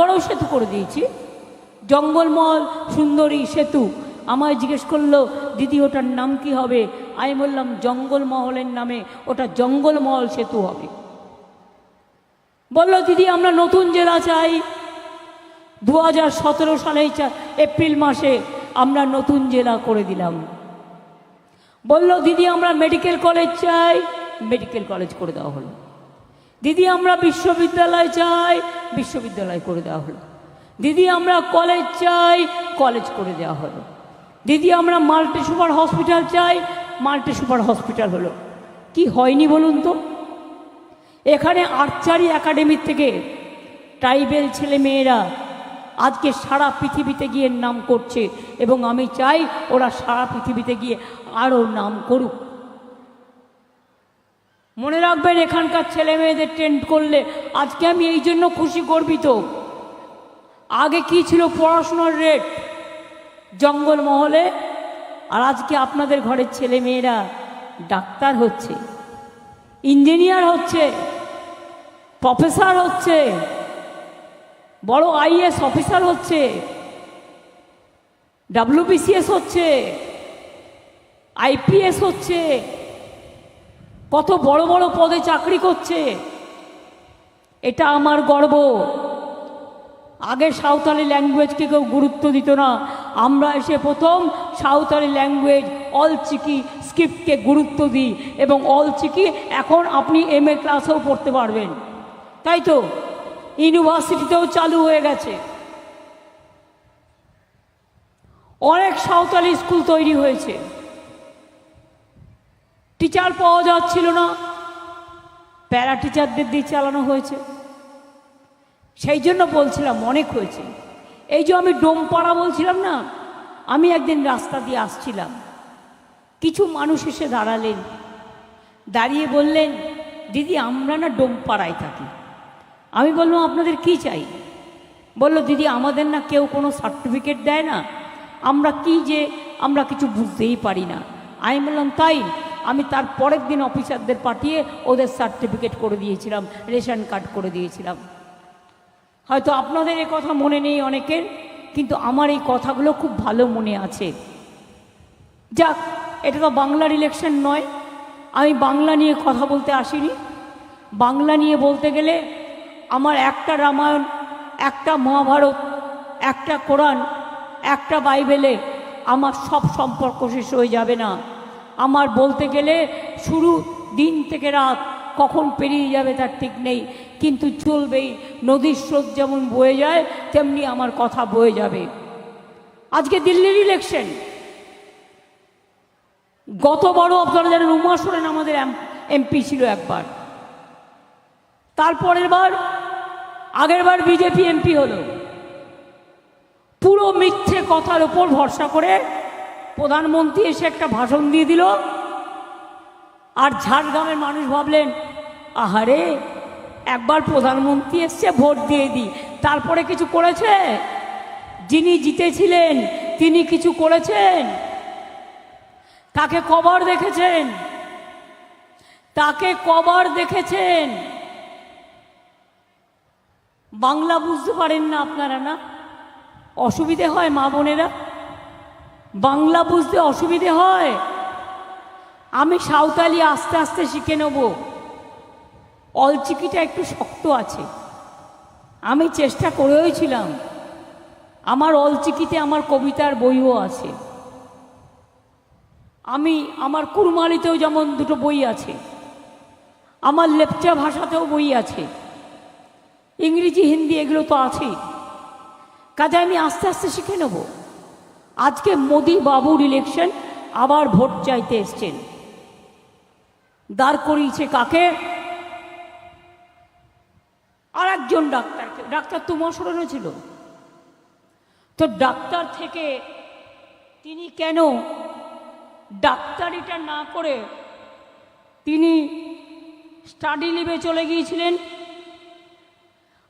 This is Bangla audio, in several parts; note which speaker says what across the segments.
Speaker 1: রানাগড়ও সেতু করে দিয়েছি। জঙ্গলমহল, সুন্দরী সেতু। আমায় জিজ্ঞেস করল, দিদি, ওটার নাম কি হবে? আমি বললাম, জঙ্গলমহলের নামে ওটা জঙ্গলমহল সেতু হবে। বলল, দিদি, আমরা নতুন জেলা চাই। দু হাজার সতেরো সালে এপ্রিল মাসে আমরা নতুন জেলা করে দিলাম। বলল, দিদি, আমরা মেডিকেল কলেজ চাই। মেডিকেল কলেজ করে দেওয়া হলো। দিদি, আমরা বিশ্ববিদ্যালয় চাই। বিশ্ববিদ্যালয় করে দেওয়া হলো। দিদি, আমরা কলেজ চাই। কলেজ করে দেওয়া হলো। দিদি, আমরা মাল্টি সুপার হসপিটাল চাই। মাল্টি সুপার হসপিটাল হলো। কি হয়নি বলুন তো? এখানে আর্চারি একাডেমির থেকে ট্রাইবেল ছেলে মেয়েরা আজকে সারা পৃথিবীতে গিয়ে নাম করছে এবং আমি চাই ওরা সারা পৃথিবীতে গিয়ে আরও নাম করুক। মনে রাখবেন, এখানকার ছেলে মেয়েদের ট্রেন্ড করলে আজকে আমি এই জন্য খুশি, গর্বিত। আগে কি ছিল পড়াশোনার রেট জঙ্গলমহলে, আর আজকে আপনাদের ঘরের ছেলে মেয়েরা ডাক্তার হচ্ছে ইঞ্জিনিয়ার হচ্ছে প্রফেসর হচ্ছে, বড় আইএস অফিসার হচ্ছে ডাব্লিউবিসিএস হচ্ছে আইপিএস হচ্ছে কত বড় বড় পদে চাকরি করছে। এটা আমার গর্ব। আগে সাঁওতালি ল্যাঙ্গুয়েজকে কেউ গুরুত্ব দিত না। আমরা এসে প্রথম সাঁওতালি ল্যাঙ্গুয়েজ অল চিকি স্ক্রিপ্টকে গুরুত্ব দিই এবং অল চিকি এখন আপনি এম এ ক্লাসেও পড়তে পারবেন। তাই তো? ইউনিভার্সিটিতেও চালু হয়ে গেছে। অনেক সাঁওতালি স্কুল তৈরি হয়েছে। টিচার পাওয়া যাচ্ছিল না। প্যারা টিচারদের দিয়ে চালানো হয়েছে। সেই জন্য বলছিলাম, অনেক হয়েছে। এই যে আমি ডোমপাড়া বলছিলাম না, আমি একদিন রাস্তা দিয়ে আসছিলাম। কিছু মানুষ এসে দাঁড়ালেন। দাঁড়িয়ে বললেন, দিদি, আমরা না ডোমপাড়ায় থাকি। আমি বললাম, আপনাদের কি চাই? বলল, দিদি, আমাদের না কেউ কোনো সার্টিফিকেট দেয় না। আমরা কি যে, আমরা কিছু বুঝতেই পারি না। আমি বললাম, তাই আমি তার পরের দিন অফিসারদের পাঠিয়ে ওদের সার্টিফিকেট করে দিয়েছিলাম, রেশন কার্ড করে দিয়েছিলাম। হয়তো আপনাদের এ কথা মনে নেই অনেকের, কিন্তু আমার এই কথাগুলো খুব ভালো মনে আছে। যাক, এটা তো বাংলার ইলেকশন নয়, আমি বাংলা নিয়ে কথা বলতে আসিনি। বাংলা নিয়ে বলতে গেলে আমার একটা রামায়ণ, একটা মহাভারত, একটা কোরআন, একটা বাইবেলে আমার সব সম্পর্ক শেষ হয়ে যাবে না। আমার বলতে গেলে শুরু দিন থেকে রাত কখন পেরিয়ে যাবে তার ঠিক নেই। কিন্তু চলবেই, নদীর স্রোত যেমন বয়ে যায়, তেমনি আমার কথা বয়ে যাবে। আজকে দিল্লির ইলেকশন গত বড় আপনারা জানেন উমা আমাদের এমপি ছিল একবার। তারপরের বার, আগের বার বিজেপি এমপি হলো। পুরো মিথ্যে কথার ওপর ভরসা করে প্রধানমন্ত্রী এসে একটা ভাষণ দিয়ে দিল। আর ঝাড়গ্রামের মানুষ ভাবলেন, আহারে, একবার প্রধানমন্ত্রী এসছে, ভোট দিয়ে দিই। তারপরে কিছু করেছে? যিনি জিতেছিলেন, তিনি কিছু করেছেন? তাকে কবার দেখেছেন? তাকে কবার দেখেছেন? বাংলা বুঝতে পারেন না আপনারা না? অসুবিধে হয় মা বোনেরা? বাংলা বুঝতে অসুবিধে হয়। আমি সাঁওতালি আস্তে আস্তে শিখে নেব। অলচিকিটা একটু শক্ত আছে। আমি চেষ্টা করেও ছিলাম। আমার অলচিকিতে আমার কবিতার বইও আছে। আমি, আমার কুরমালিতেও যেমন দুটো বই আছে। আমার লেপচা ভাষাতেও বই আছে। ইংরেজি, হিন্দি এগুলো তো আছেই। কাজে আমি আস্তে আস্তে শিখে নেব। আজকে মোদি বাবুর ইলেকশন আবার ভোট চাইতে এসছেন। দাঁড় করিয়েছে কাকে? আর একজন ডাক্তারকে। ডাক্তার তোমার সরণে ছিল। তো ডাক্তার থেকে তিনি কেন ডাক্তারিটা না করে তিনি স্টাডি লিভে চলে গিয়েছিলেন?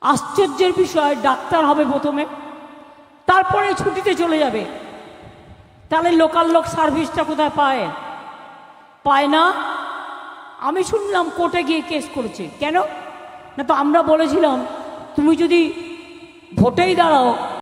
Speaker 1: আশ্চর্যের বিষয়, ডাক্তার হবে প্রথমে, তারপরে ছুটিতে চলে যাবে। তাহলে লোকাল লোক সার্ভিসটা কোথায় পায়? পায় না? আমি শুনলাম কোর্টে গিয়ে কেস করেছে। কেন? না তো আমরা বলেছিলাম, তুমি যদি ভোটেই দাঁড়াও